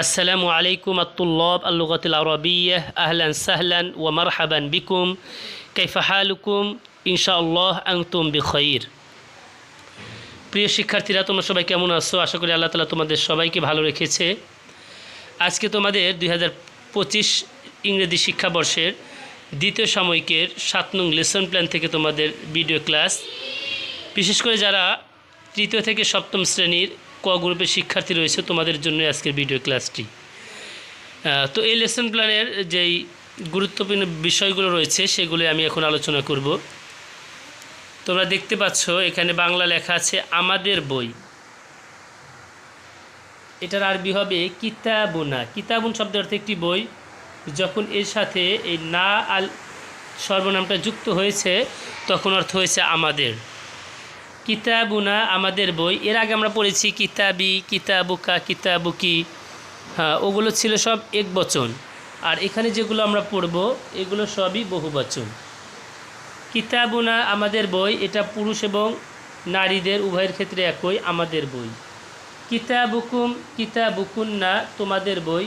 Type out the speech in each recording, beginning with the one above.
আসসালামু আলাইকুম আতুল্লব আল্লুগতুল আরবিয়াহ আহলান সাহলান ও মারহাবান বিকুম কৈফাহালুকুম ইনশাআল্লাহ আংতুম বিখয়ির প্রিয় শিক্ষার্থীরা, তোমরা সবাই কেমন আছো? আশা করি আল্লাহ তালা তোমাদের সবাইকে ভালো রেখেছে। আজকে তোমাদের দুই হাজার পঁচিশ ইংরেজি শিক্ষাবর্ষের দ্বিতীয় সাময়িকের সাত নং লেসন প্ল্যান থেকে তোমাদের ভিডিও ক্লাস। বিশেষ করে যারা তৃতীয় থেকে সপ্তম শ্রেণির ক গ্রুপের শিক্ষার্থী রয়েছে তোমাদের জন্য আজকের ভিডিও ক্লাসটি তো এই লেসন প্ল্যানের যেই গুরুত্বপূর্ণ বিষয়গুলো রয়েছে সেগুলো আমি এখন আলোচনা করব। তোমরা দেখতে পাচ্ছ, এখানে বাংলা লেখা আছে, আমাদের বই। এটার আরবি হবে, কিতাবুনা। কিতাবুন শব্দের অর্থে একটি বই, যখন এর সাথে এই না আল সর্বনামটা যুক্ত হয়েছে, তখন অর্থ হয়েছে আমাদের। কিতাবুনা আমাদের বই। এর আগে আমরা পড়েছি কিতাবি, কিতাবুকা, কিতাবুকি। হ্যাঁ ওগুলো ছিল সব এক বচন। আর এখানে যেগুলো আমরা পড়ব, এগুলো সবই বহু বচন। কিতাবুনা আমাদের বই, এটা পুরুষ এবং নারীদের, উভয়ের ক্ষেত্রে একই, আমাদের বই। কিতাবুকুম, কিতাবুকুন্না, তোমাদের বই।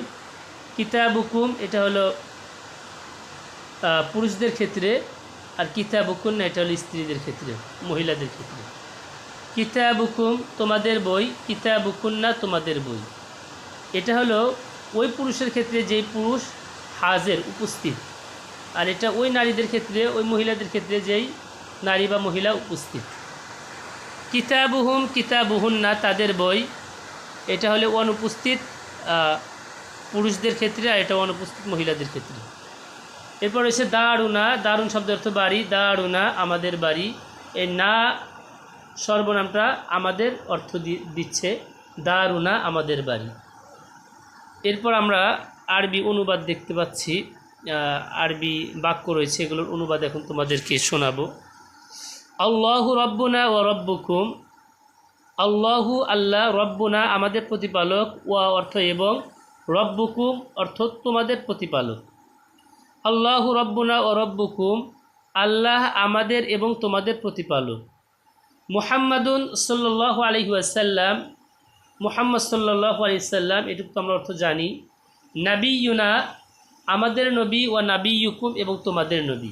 কিতাবুকুম, এটা হলো পুরুষদের ক্ষেত্রে, আর কিতাবুকুন্না, এটা হলো স্ত্রীদের ক্ষেত্রে, মহিলাদের ক্ষেত্রে। কিতাবুকুম তোমাদের বই, কিতাবুকুন্না তোমাদের বই। এটা হলো ওই পুরুষের ক্ষেত্রে যেই পুরুষ হাজের উপস্থিত, আর এটা ওই নারীদের ক্ষেত্রে, ওই মহিলাদের ক্ষেত্রে যেই নারী বা মহিলা উপস্থিত। কিতাবুহুম কিতাবুহুন্না তাদের বই, এটা হলে অনুপস্থিত পুরুষদের ক্ষেত্রে আর এটা অনুপস্থিত মহিলাদের ক্ষেত্রে। এরপর রয়েছে দারুনা দারুণ শব্দ অর্থ বাড়ি, দারুনা আমাদের বাড়ি। এ না সর্বনামটা আমাদের অর্থ দিচ্ছে, দারুনা আমাদের বাড়ি। এরপর আমরা আরবি অনুবাদ দেখতে পাচ্ছি আরবি বাক্য রয়েছে, এগুলোর অনুবাদ এখন তোমাদেরকে শোনাবো। আল্লাহু রব্বুনা ও রব্বুকুম, আল্লাহু আল্লাহ রব্বুনা আমাদের প্রতিপালক, ওয়া অর্থ এবং রব্বুকুম অর্থ তোমাদের প্রতিপালক। আল্লাহু রব্বুনা ও রব্বুকুম, আল্লাহ আমাদের এবং তোমাদের প্রতিপালক। মুহাম্মাদুন সাল্লাহ আলহি আসাল্লাম মুহাম্মদ সাল্লাহ আলি সাল্লাম এটুকু তো আমরা অর্থ জানি নাবি ইউনা আমাদের নবী ও নাবিউকুম এবং তোমাদের নবী।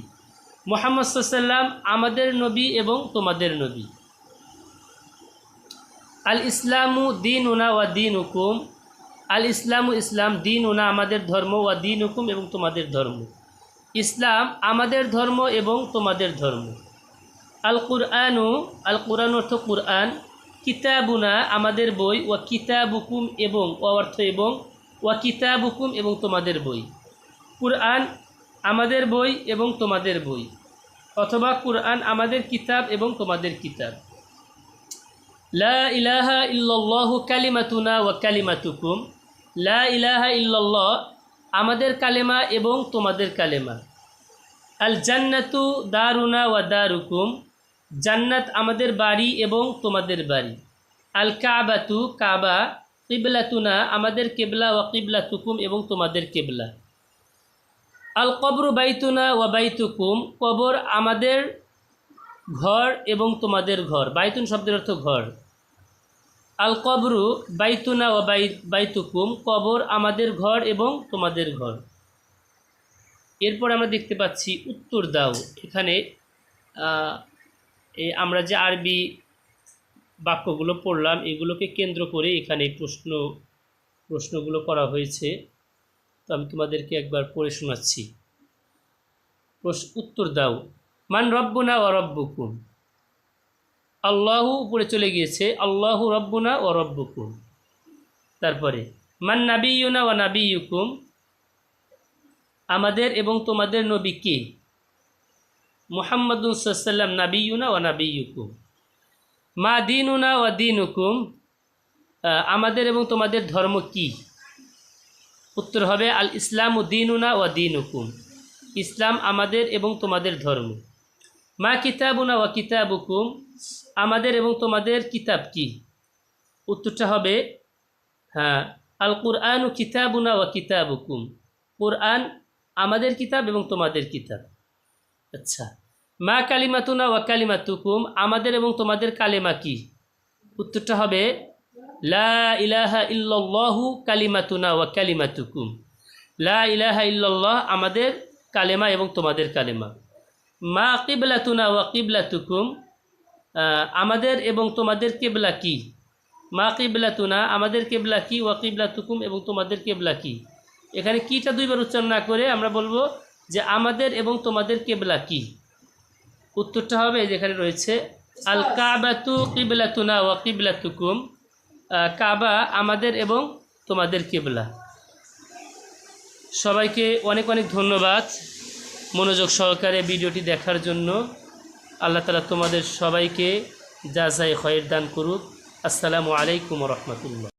মোহাম্মদ সাল্লাম আমাদের নবী এবং তোমাদের নবী। আল ইসলামু দিন উনা ওয়া দিন হুকুম আল ইসলামু ইসলাম দিন উনা আমাদের ধর্ম ওয়া দিন হুকুম এবং তোমাদের ধর্ম। ইসলাম আমাদের ধর্ম এবং তোমাদের ধর্ম। আল কুরআনু আল কুরআন অর্থ কুরআন, কিতাবুনা আমাদের বই, ওয়া কিতাবুকুম এবং, ও অর্থ এবং, ওয়া কিতাবুকুম এবং তোমাদের বই। কুরআন আমাদের বই এবং তোমাদের বই, অথবা কুরআন আমাদের কিতাব এবং তোমাদের কিতাব। লা ইলাহা ইল্লাল্লাহু কালিমাতুনা ওয়া কালিমাতুকুম। লা ইলাহা ইল্লাল্লাহ আমাদের কালেমা এবং তোমাদের কালেমা। আল জান্নাতু দারুনা ওয়া দারুকুম। জান্নাত আমাদের বাড়ি এবং তোমাদের বাড়ি। আল কাবাতু কাবা, কিবলাতুনা আমাদের কেবলা ওয়া কিবলাতুকুম এবং তোমাদের কেবলা। আল কবর বাইতুনা ওয়া বাইতুকুম, কবর আমাদের ঘর এবং তোমাদের ঘর। বাইতুন শব্দের অর্থ ঘর। আল কবরু বাইতুনা ও বাই, বাইতুকুম, কবর আমাদের ঘর এবং তোমাদের ঘর। এরপর আমরা দেখতে পাচ্ছি উত্তর দাও। এখানে এই আমরা যে আরবি বাক্যগুলো পড়লাম, এগুলোকে কেন্দ্র করে এখানে প্রশ্ন, প্রশ্নগুলো করা হয়েছে। তো আমি তোমাদেরকে একবার পড়ে শোনাচ্ছি। উত্তর দাও। মান রব্বুনা ও রব্বুকুম। আল্লাহু উপরে চলে গিয়েছে, আল্লাহু রব্বুনা ও রব্বুকুম। তারপরে, মান নাবিউনা ও নাবিউকুম আমাদের এবং তোমাদের নবী কে? মোহাম্মদুল সাল্লাম নাবিউনা ও নাবিউকুম মা দিনুনা ও দিনুকুম আমাদের এবং তোমাদের ধর্ম কি? উত্তর হবে, আল ইসলাম দিনুনা ও দিনুকুম। ইসলাম আমাদের এবং তোমাদের ধর্ম। মা কিতাবুনা ওয়া কিতাবুকুম, আমাদের এবং তোমাদের কিতাব কি? উত্তরটা হবে হ্যাঁ আল কুরআনু কিতাবুনা ওয়া কিতাবুকুম। কোরআন আমাদের কিতাব এবং তোমাদের কিতাব। আচ্ছা। মা কালিমাতুনা ওয়া কালিমাতুকুম, আমাদের এবং তোমাদের কালেমা কি? উত্তরটা হবে, লা ইলাহা ইল্লাল্লাহু কালিমাতুনা ওয়া কালিমাতুকুম। লা ইলাহা ইল্লাল্লাহ আমাদের কালেমা এবং তোমাদের কালেমা। মা কিবলাতুনা ওয়া কিবলাতুকুম আমাদের এবং তোমাদের কেবলা কি? মা কিবলাতুনা, আমাদের কেবলা কি? ওয়া কিবলাতুকুম এবং তোমাদের কেবলা কি? এখানে কিটা দুইবার উচ্চারণ না করে আমরা বলব যে আমাদের এবং তোমাদের কেবলা কি? উত্তরটা হবে যেখানে রয়েছে আল কাবাতু কিবলাতুনা ওয়া কিবলাতুকুম। কাবা আমাদের এবং তোমাদের কেবলা। সবাইকে অনেক অনেক ধন্যবাদ মনোযোগ সহকারে ভিডিওটি দেখার জন্য। আল্লাহ তালা তোমাদের সবাইকে যা যাই খয়ের দান করুক। আসসালামু আলাইকুম রহমতুল্লাহ।